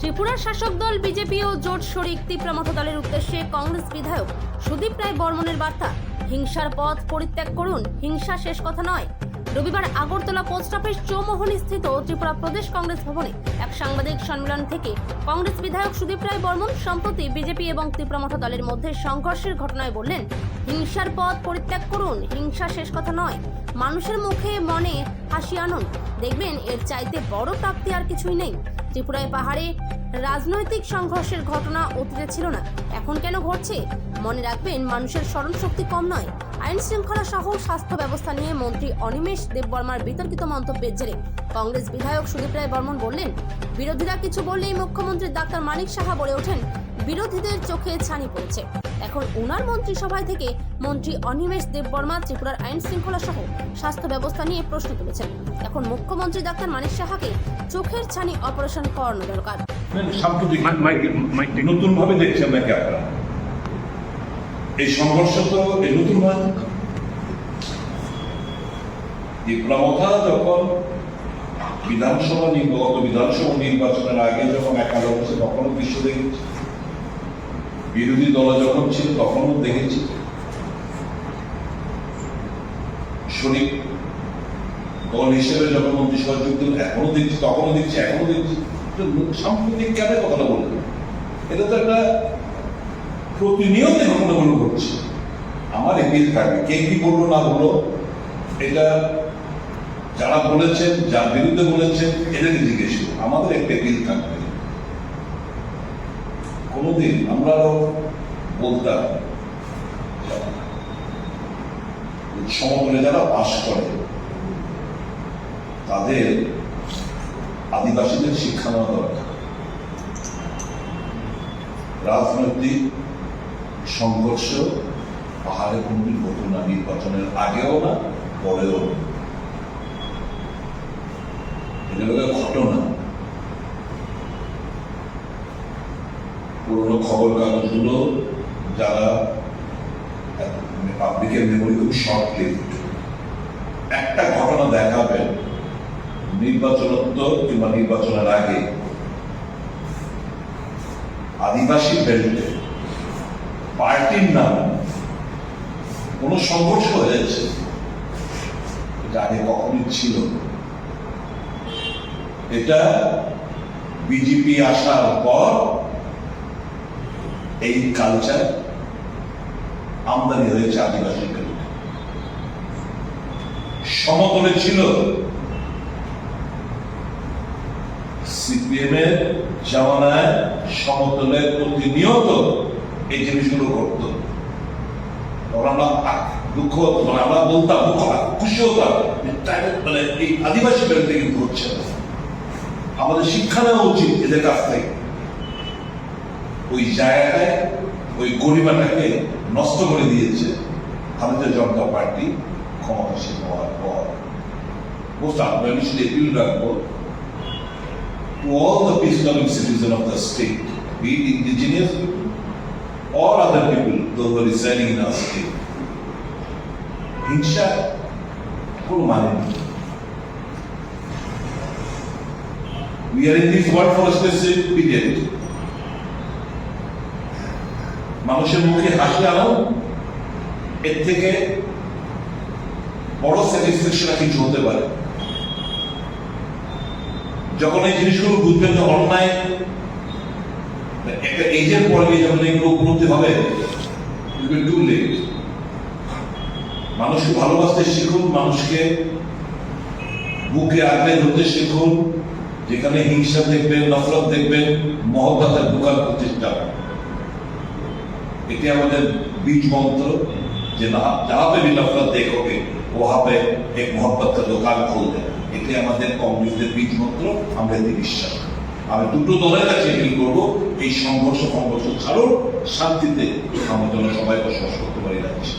ত্রিপুরার শাসক দল, বিজেপি ও জোট শরিক তীব্রমথ দলের উদ্দেশ্যে কংগ্রেস বিধায়ক সুদীপ রায় বর্মনের বার্তা। হিংসার পথ পরিত্যাগ করুন, হিংসা শেষ কথা নয়। রবিবার আগরতলা পোস্ট অফিস চৌমোহনী স্থিত ত্রিপুরা প্রদেশ কংগ্রেস ভবনে এক সাংবাদিক সম্মেলন থেকে কংগ্রেস বিধায়ক সুদীপ রায় বর্মন সম্প্রতি বিজেপি এবং তীব্রমথ দলের মধ্যে সংঘর্ষের ঘটনায় বললেন, হিংসার পথ পরিত্যাগ করুন, হিংসা শেষ কথা নয়। মানুষের মুখে মনে হাসি আনুন। দেখবেন এর চাইতে বড় প্রাপ্তি আর কিছুই নেই। ত্রিপুরায় পাহাড়ে রাজনৈতিক সংঘর্ষের ঘটনা অতীতে ছিল না। এখন কেন ঘটছে? মনে রাখবেন, মানুষের স্মরণ শক্তি কম নয়। আইন শৃঙ্খলা সহ স্বাস্থ্য ব্যবস্থা নিয়ে মন্ত্রী অনিমেষ দেববর্মার বিতর্কিত মন্তব্যের জেরে কংগ্রেস বিধায়ক সুদীপ রায় বর্মন বললেন, বিরোধীরা কিছু বললেই মুখ্যমন্ত্রী ডাক্তার মানিক সাহা বলে ওঠেন বিরোধীদের চোখে ছানি পড়েছে। এখন ওনার মন্ত্রিসভায় থেকে মন্ত্রী অনিমেষ দেববর্মা ত্রিপুরার আইন শৃঙ্খলা সহ স্বাস্থ্য ব্যবস্থা নিয়ে প্রশ্ন তুলেছেন। এখন মুখ্যমন্ত্রী ডাক্তার মানিক সাহাকে চোখের ছানি অপারেশন করানো দরকার। নতুন ভাবে দেখছেন নাকি আপনারা। এই সংঘর্ষ তো এই নতুন নয়। বিপ্লবতা যখন বিধানসভা নির্বাচন বিধানসভা নির্বাচনের আগে যখন একাদশ তখনও দৃশ্য দেখেছি। বিরোধী দল যখন ছিল, তখনও দেখেছি। শরীর দল হিসেবে যখন মন্ত্রিসভা দিল এখনও দেখছি, তখনও দেখছি এখনও দেখছি। সাম্প্রতিক কেন কথাটা বললেন এটা তো একটা প্রতিনিয়ত ঘটনাগুলো ঘটছে। আমার এপিল থাকবে। কে কি বলল না বলল, এটা যারা বলেছেন, যার বিরুদ্ধে বলেছেন, এদেরকে জিজ্ঞেস করুন। আমাদের একটা এপিল থাকবে। কোনোদিন আমরাও বলতাম সমতলে যারা বাস করে, তাদের আদিবাসীদের শিক্ষা নেওয়া দরকার। রাজনৈতিক সংঘর্ষ পাহাড়ে কোনদিন হতো না, নির্বাচনের আগেও না, পরেও এটা ঘটনা পুরোনো খবর কাগজগুলো যারা পাবলিকের মেমোরি খুব শর্ট লিভড একটা ঘটনা দেখাবেন, নির্বাচনোত্তর কিংবা নির্বাচনের আগে। আদিবাসী বেল্টে পার্টির নাম কোন সংঘর্ষ হয়েছে? এটা আগে কখনই ছিল এটা বিজেপি আসার পর এই কালচার আমদানি হয়েছে আদিবাসী বেল্টে সমতলে ছিল সিপিএম এর জামানায় সমতলে প্রতিনিয়ত এই জিনিসগুলো তখন আমরা দুঃখ মানে আমরা বলতাম, দুঃখ খুশি হতাম মানে এই আদিবাসী বেরোতে কিন্তু হচ্ছে। আমাদের শিক্ষা নেওয়া উচিত এদের কাছ থেকে। ওই জায়গায় ওই গরিমাটাকে নষ্ট করে দিয়েছে ভারতীয় জনতা পার্টি ক্ষমতাসীন রাখব। All the physical of the state be indigenous all other people though state হিংসা কোনো মানে নেই। We are in this world for মানুষের মুখে হাসি আনো, এর থেকে বড় স্যাটিসফ্যাকশন কিছু হতে পারে। যখন এই জিনিসগুলো বুঝবেন যে অন্যায়, একটা এজের পরে গিয়ে যখন এগুলো উপলব্ধি হবে মানুষকে ভালোবাসতে শিখুন, মানুষকে বুকে আগলে ধরতে শিখুন, যেখানে হিংসা দেখবেন, নফরত দেখবেন, মহব্বতের দোকান প্রতিষ্ঠা এটি আমাদের বীজ মন্ত্র যে না जहां पे भी नफरत देखोगे वहां पे एक मोहब्बत का দোকান खोल दे এটি আমাদের কংগ্রেসের বীজ মন্ত্র আমরা এতে বিশ্বাস করি। আমি দুটো দলের কাছে এপিল করবো এই সংঘর্ষ সংঘর্ষ ছাড়ো শান্তিতে আমরা যেন সবাই বসবাস করতে পারি রাজ্যে